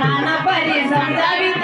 நன பரிசம் தவித்த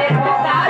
fazer é vontade.